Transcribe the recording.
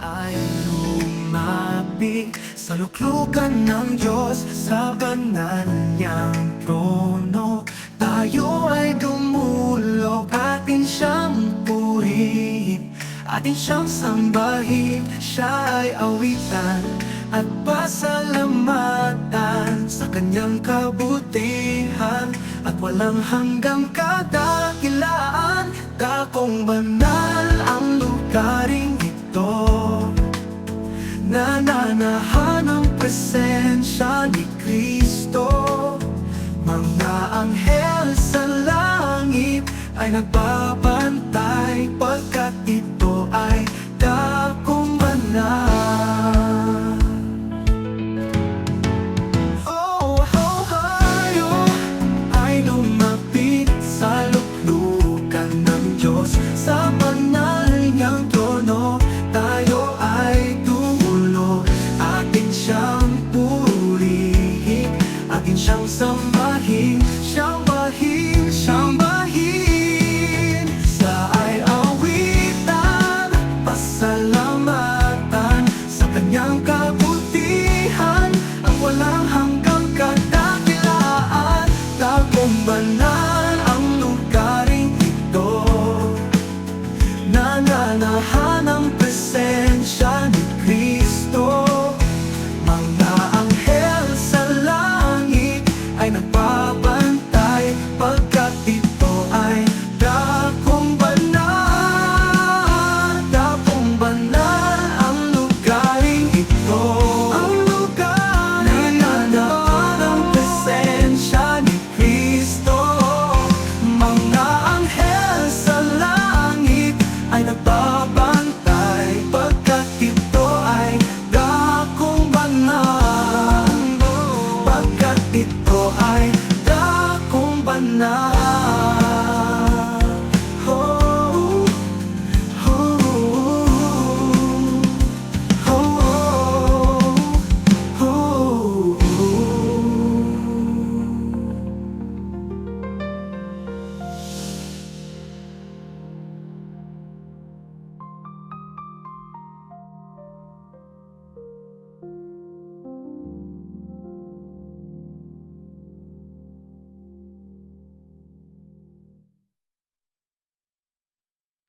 ay lumapit. Sa luklukan ng Diyos Sa banal niyang trono. Tayo ay dumulog Atin siyang purihin. Atin siyang sambahin Siya ay awitan At pasalamatan Sa kanyang kabutihan. At walang hanggang kadakilaan Dakong banal ang lugaring ito Nananahan ang presensya ni Kristo. Mga anghel sa langit ay nagbabantay Pagkat atin siyang sambahin 我爱